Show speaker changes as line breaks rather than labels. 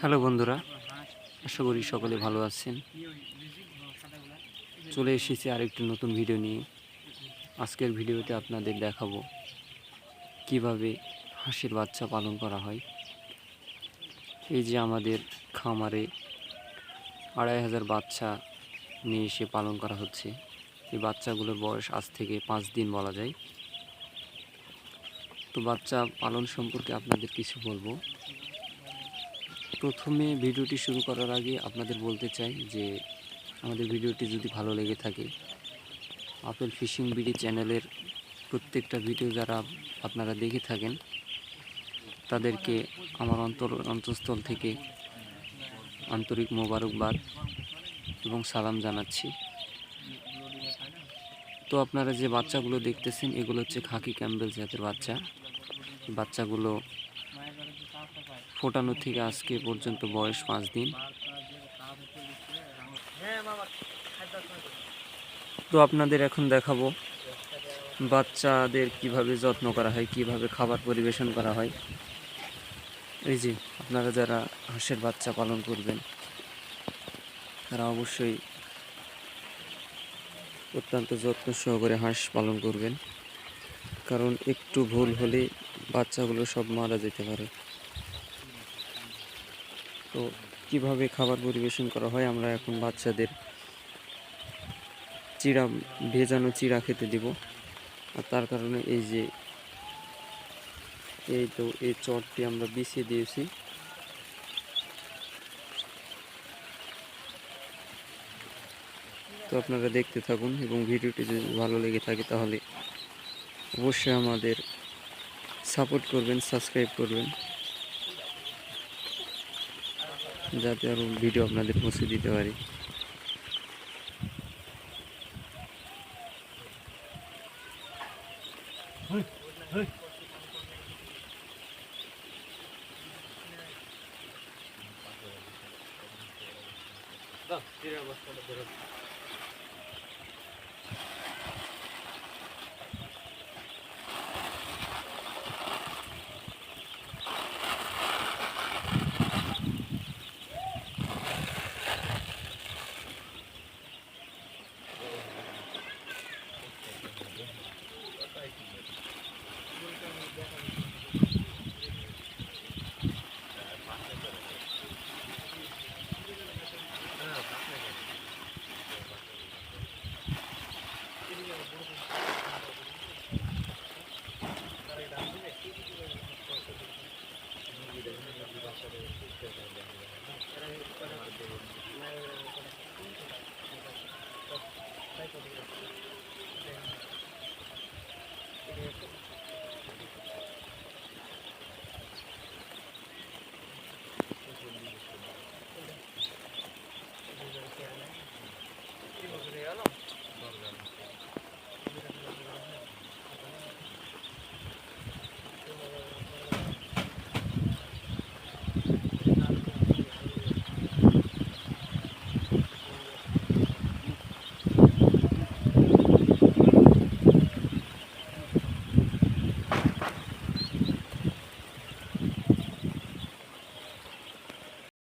Hello বন্ধুরা, আশা করি সকলে ভালো আছেন। চলে এসেছি আরেকটি নতুন ভিডিও নিয়ে। আজকের ভিডিওতে আপনাদের দেখাবো কীভাবে হাঁসের বাচ্চা পালন করা হয়। এই যে আমাদের খামারে আড়াই হাজার বাচ্চা নিয়ে এসে পালন করা হচ্ছে। এই বাচ্চাগুলোর বয়স আজ থেকে পাঁচ দিন বলা যায়। তো বাচ্চা পালন সম্পর্কে আপনাদের কিছু বলব। প্রথমে ভিডিওটি শুরু করার আগে আপনাদের বলতে চাই যে আমাদের ভিডিওটি যদি ভালো লেগে থাকে, আপেল ফিশিং বিডি চ্যানেলের প্রত্যেকটা ভিডিও যারা আপনারা দেখে থাকেন, তাদেরকে আমার অন্তর, অন্তঃস্থল থেকে আন্তরিক মোবারকবাদ এবং সালাম জানাচ্ছি। তো আপনারা যে বাচ্চাগুলো দেখতেছেন, এগুলো হচ্ছে খাকি ক্যাম্বেল জাতের বাচ্চা। বাচ্চাগুলো ফোটানো থেকে আজকে পর্যন্ত বয়স পাঁচ দিন। তো আপনাদের এখন দেখাবো বাচ্চাদের কীভাবে যত্ন করা হয়, কীভাবে খাবার পরিবেশন করা হয়। এই যে, আপনারা যারা হাঁসের বাচ্চা পালন করবেন, তারা অবশ্যই অত্যন্ত যত্ন সহকারে হাঁস পালন করবেন। কারণ একটু ভুল হলে বাচ্চাগুলো সব মারা যেতে পারে। তো কীভাবে খাবার পরিবেশন করা হয়? আমরা এখন বাচ্চাদের চিড়া, ভেজানো চিড়া খেতে দিব। আর তার কারণে এই যে, এই তো এই চটটি আমরা বিছিয়ে দিয়েছি। তো আপনারা দেখতে থাকুন এবং ভিডিওটি যদি ভালো লেগে থাকে তাহলে অবশ্যই আমাদের সাপোর্ট করবেন সাবস্ক্রাইব করবেন যাতে আরও ভিডিও আপনাদের পৌঁছে দিতে পারি Да.